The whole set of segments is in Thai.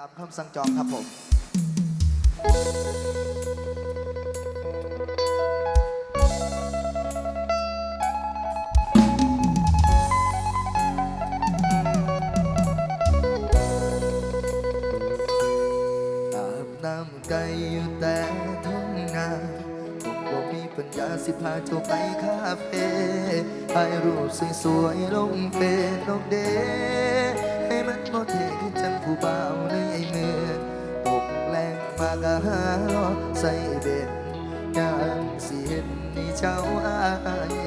ตามคำสั่งจองครับผม อาบน้ำไก่อยู่แต่ท้องนาผมบ่มีปัญญาสิพาเจ้าไปคาเฟ่ถ่ายรูปสวยๆลงเฟซลงเดให้มันโมเทคือจังผู้บ่าว กะหาใส่เบ็ดยามสิเห็นนี่เจ้าอาย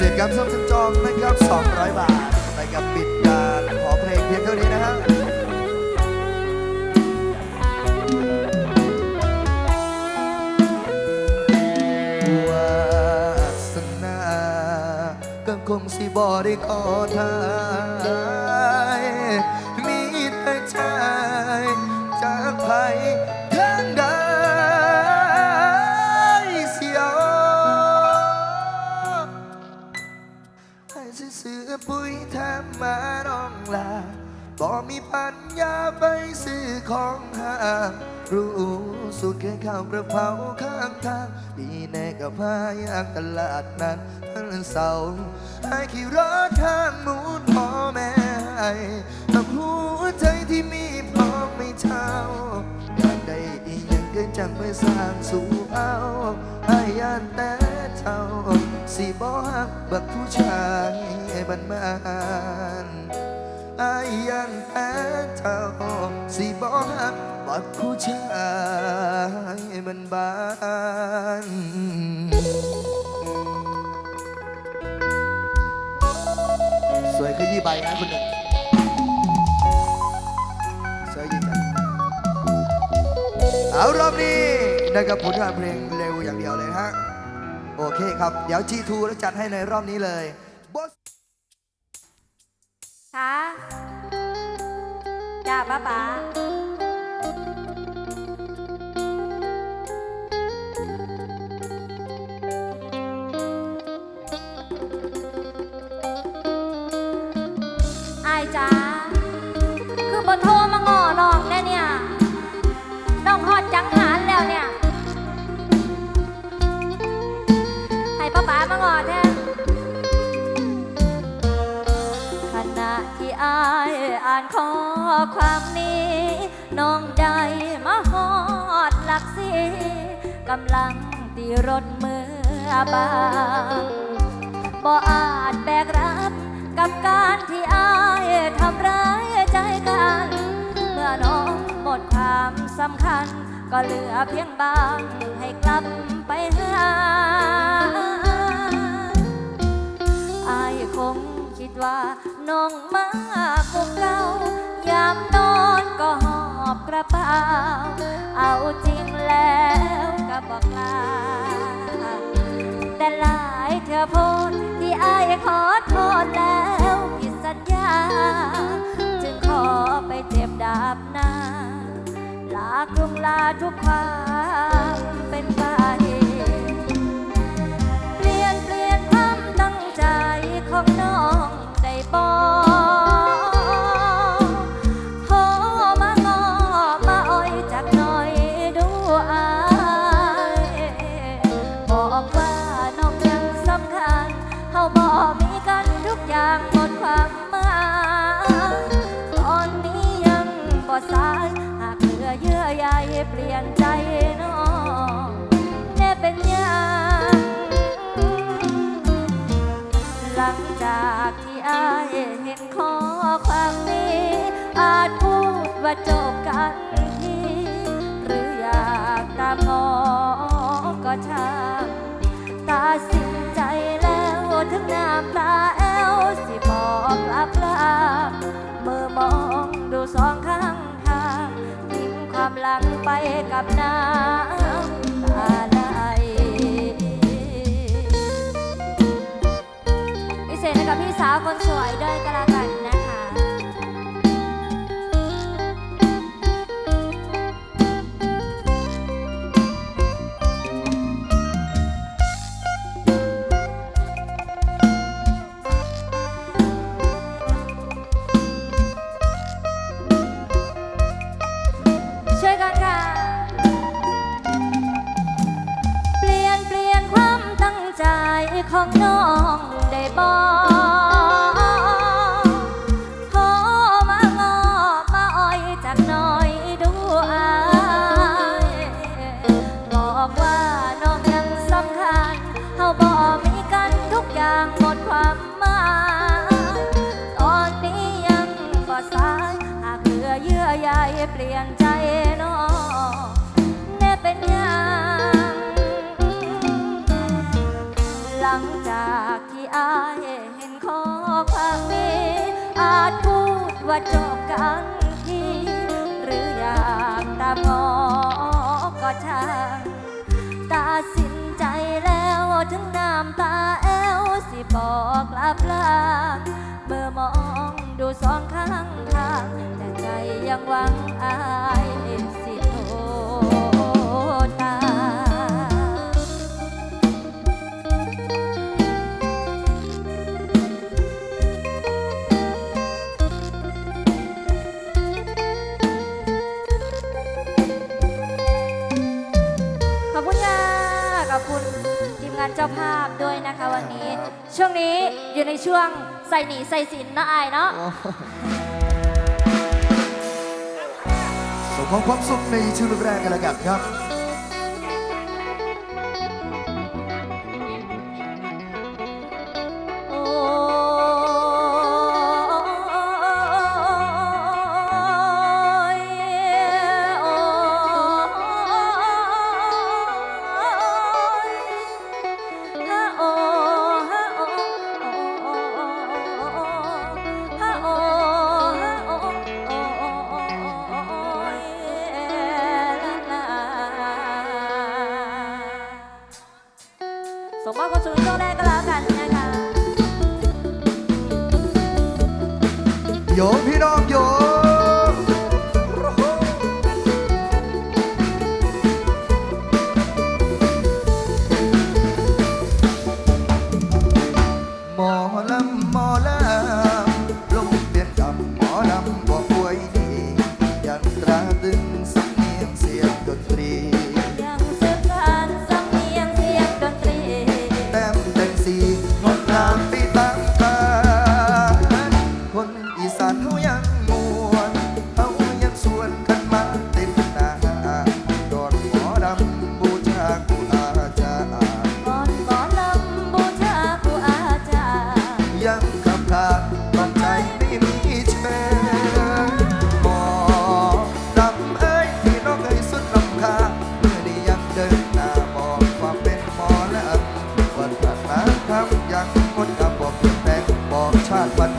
เศษกรรมส่งจังจองนะครับ200 บาทไปกับปิดการขอเพลงเพียงเท่านี้นะฮะวาสนาก็คงสิบ่ได้ขอทาย ของห้างรู้สุดแค่ข้าวกระเพราข้างทางปีแน่กับพายางตลาดนั้นทั้งเสาให้ขี่รถทางมูนพ่อแม่ให้กับหัวใจที่มีพร้อมไม่เท่าอยากได้อีกอย่างเกินจังไปสร้างสู่เอาให้ยานแต่เท่าสิบ่ฮักบักผู้ชายบ้านบาน อายยังแต่เท่าสิบ่ฮักบักผู้ชายบ้านบ้านสวยขยี้ใบนะคุณหนึ่งสวยยิ่งกันเอารอบนี้นะครับผลงานเพลงเร็วอย่างเดียวเลยฮะ โอเคครับ เดี๋ยว G2 แล้วจัดให้ในรอบนี้เลย ความนี้น้องได้มาฮอดหลักสีกำลังตีรถเมื่อบางบ่อาจแบกรับกับการที่อายทำร้ายใจกัน เมื่อน้องหมดความสำคัญ ก็เหลือเพียงบางให้กลับไปหา ดว่าน้องมากกว่าเก่ายามนอนก็หอบกระเป๋า เอาจริงแล้วก็บอกลา แต่หลายเธอโพดที่อายขอโทษแล้วผิดสัญญา จึงขอไปเจ็บดาบหน้า ลากรุงลาทุกความเป็นไป ของน้องได้บอกขอ ว่าจบกันทีหรืออยากตามงอก็ช่างตัดสินใจแล้วถึงน้ำตาแอวสิบอกลาปลาเมื่อมองดูสองข้างทางทิ้งความหลังไปกับน้ำตาไหลพิเศษให้กับพี่สาวคนสวยด้วยก็แล้วกันนะคะ ใจของน้องได้บอก ความนี้อาจพูดว่าจบกันทีหรืออยากตามงอก็ช่างตัดสินใจแล้วถึงน้ำตาแอวสิบอกลาปลาเมื่อมองดูสองข้างทางแต่ใจยังหวังอายสิ งานเจ้าภาพด้วยนะคะวันนี้ ช่วงนี้อยู่ในช่วงใส่หนีใส่สินนะอายเนาะส่งขอความสุขในชื่อแรกกันแล้วกันครับ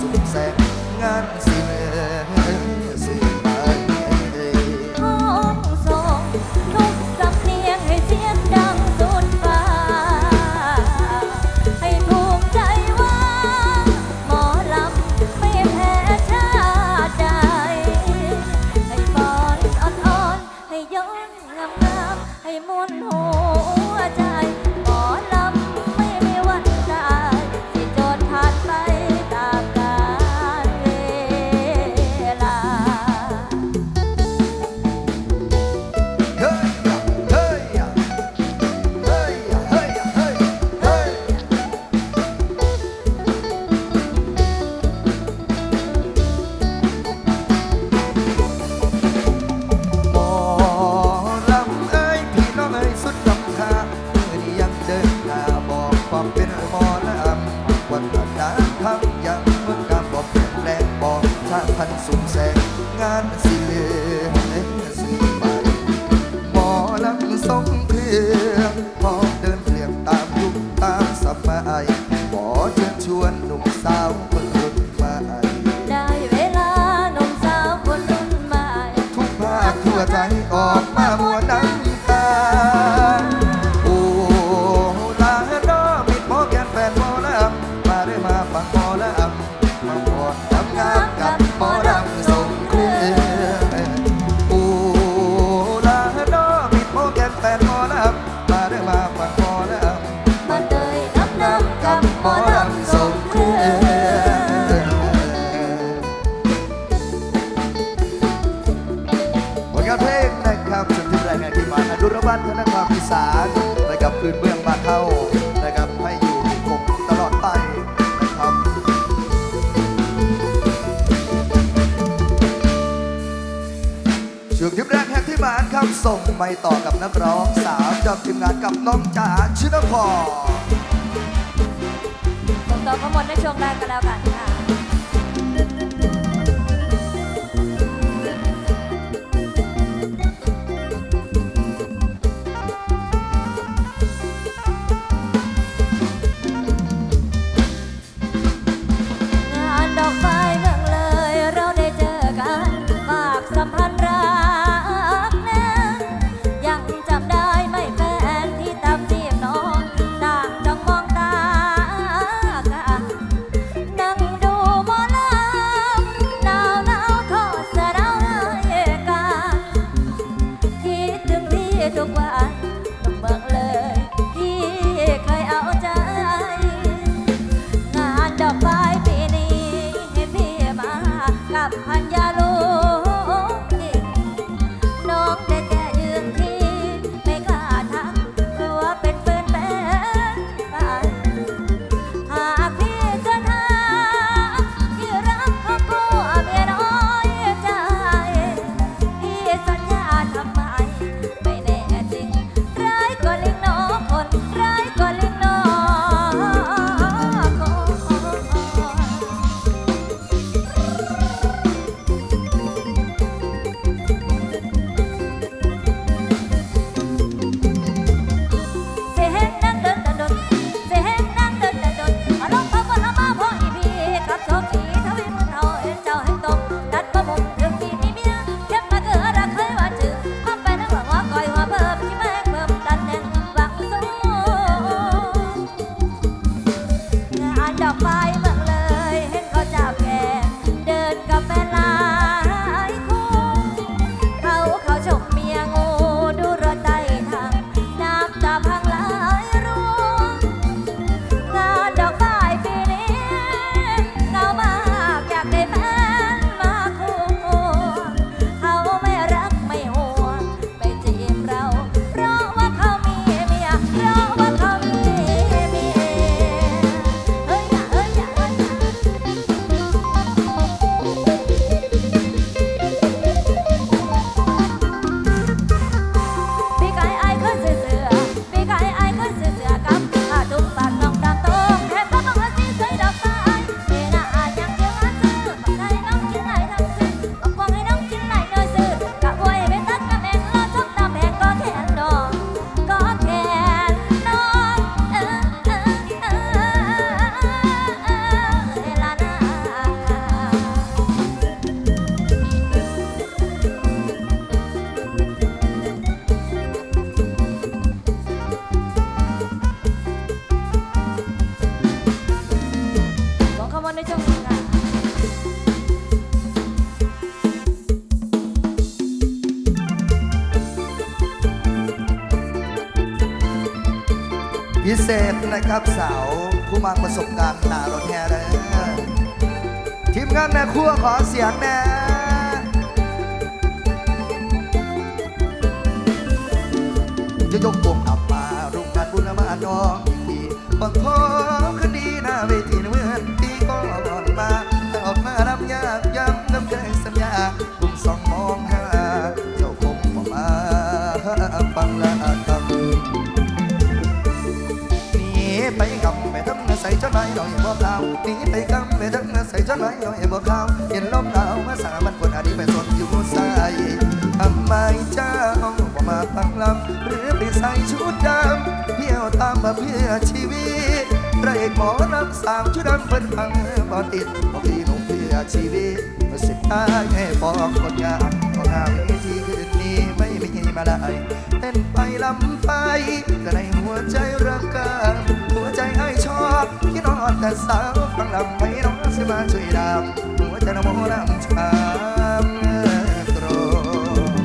สุดแสงงานสิเน อกานนะครับพื้นเบื้องบานเฮานะครับให้อยู่คงตลอดไปนะครับช่วงที่แรกแห่งที่มานครับส่งไปต่อกับนักร้องสาวจับทีมงานกับน้องจ๋าชินพรส่งต่อก็หมดในช่วงแรกกันแล้วกันค่ะ ครับสาวผู้มาประสบการณ์หนารถแห่เลยทีมงานแม่ครัวขอเสียงแน่จะยกวงอับมารุมงานบุญมาน้องอีกทีบังคอ ใส่จดหมายดอยบอกข่าวหนีไปกำไปทั้งใส่จดหมายดอยบอกข่าวเห็นลมหนาวมาสามันคนอดีไปสนอยู่ใส่ทำไมเจ้าบ่มาฟังลำหรือไปใส่ชุดดำเที่ยวตามมาเพื่อชีวิตพระเอกหมอลำสาวชุดดำเพิ่นฟังบ่ติดบ่พี่หนุ่มเพื่อชีวิตสุดท้ายให้บอกคนงานของหาวิธีคืนนี้ไม่ มาได้เต้นไปลำไปก็ในหัวใจรักกันหัวใจไอ้ชอบที่นอนแต่สาวฟังลำไม่น้องสิมาช่วยดำหัวใจน้องลำช้ำตรง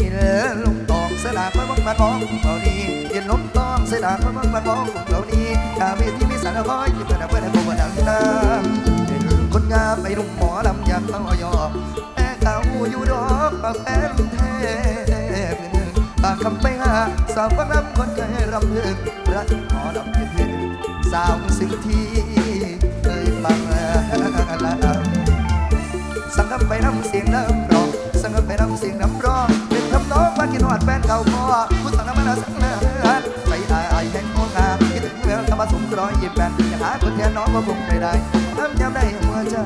กินลุงตองเสดากมาบ้องมาบ้องเกาดีกินลุงตองเสดากมาบ้องมาบ้องเกาดีกาเวทีมีสารคอยกินเพื่อนเพื่อนโกบดังน้ำเป็นคนงามไปรุ่มหมอลำอยากเข้ายอ แต่เก่าอยู่ดอกปากแฟนแท้ปากคำไปหาสาวฟังลำคนเคยรำลึกรักหมอลำเป็นสาวสิ่งที่เคยฟังแล้วสังกัไปน้ำเสียงน้ำร้องสังกัไปน้ำเสียงน้ำร้องเป็นคำน้องว่ากินหอดแฟนเก่าพ่อผู้สั่งน้ำมันสังเนื้อใจอายอายแห่งโงงามคิดถึงแววธรรมสุขรอยยิ้มแฟนยังหาคนแทนน้องว่าคงไม่ได้ทำยามได้หัวใจ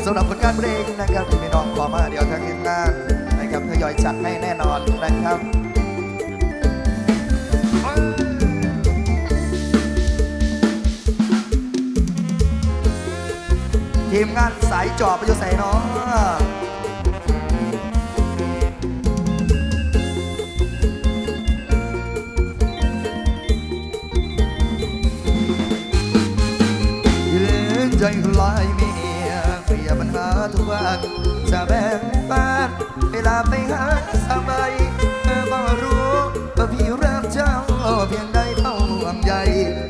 นะครับสำหรับผลงานเพลงนะครับที่พี่น้องขอมาเดี๋ยวทางทีมงานนะครับทยอยจัดให้แน่นอนนะครับทีมงานสายจอบไปอยู่ใส่เนาะยืนใจลาย วันจะแบ่งปันเวลาไปหาสบายเธอก็รู้ว่าพี่รักเจ้าเพียงใดเท่าห่วงใย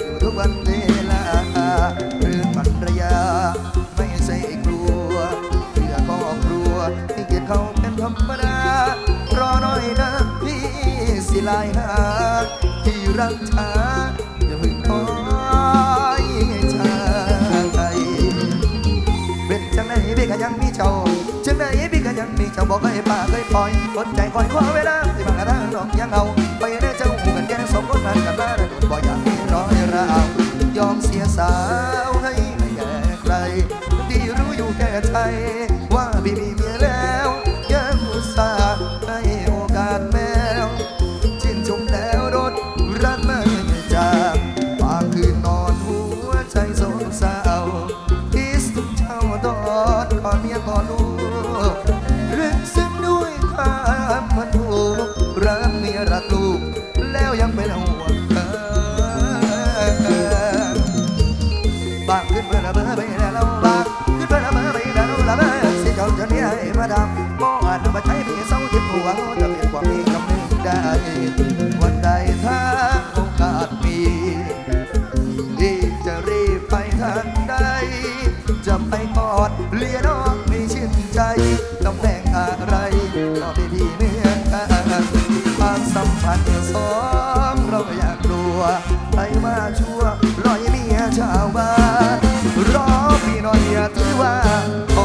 อยู่ทุกวันเวลาเรื่องมันระยะไม่ใช่กลัวเพื่อครอบครัวที่เกียรติเขาเป็นธรรมดารอหน่อยนะพี่สิลายหาที่รักช้าอ ก็ยังมีเจ้าบอกให้ป่าเคยปล่อยกดใจคอยขอเวลาที่บางกระทั่งน้องยังเอาไปแน่เจ้าหูกันแก่สองคนมันกันมาได้บ่อยากมีร้อยราวยอมเสียสาวให้ไม่แก่ใครที่รู้อยู่แก่ใจ วามมีคำนึงได้วันใดถ้าโอกาสมีที่จะรีบไปทันใด จะไปกอดเลียน้องไม่ชื่นใจตำแหน่งอะไรก็ไม่ดีเหมือนกันความสัมพันธ์สองเราอยากกลัวไปมาชั่วรอยเมียชาวบ้านรอพี่หน่อยอย่าถือว่าท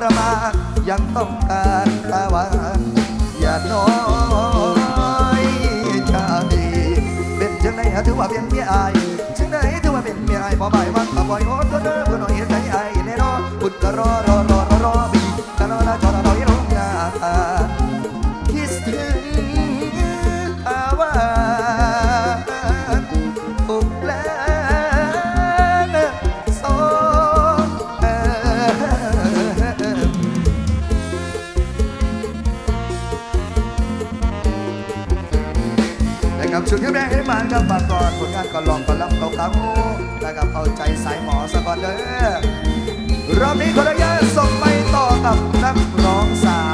รมานยังต้องการตาหวานอย่านอย ถือว่าเป็นเมียอายจังไหนถือว่าเป็นเมียอายพอบ่ายวันตะบ่อยโอ้ตัวเด้อเพื่อนหน่อยเห็นใจอายแน่นอนคุณก็รอรอรอรอรอ เขาเขานะคะก็เอาใจสายหมอสะก่อนเด้อรอบนี้ขออนุยาส่งไปต่อกับนักร้องสาว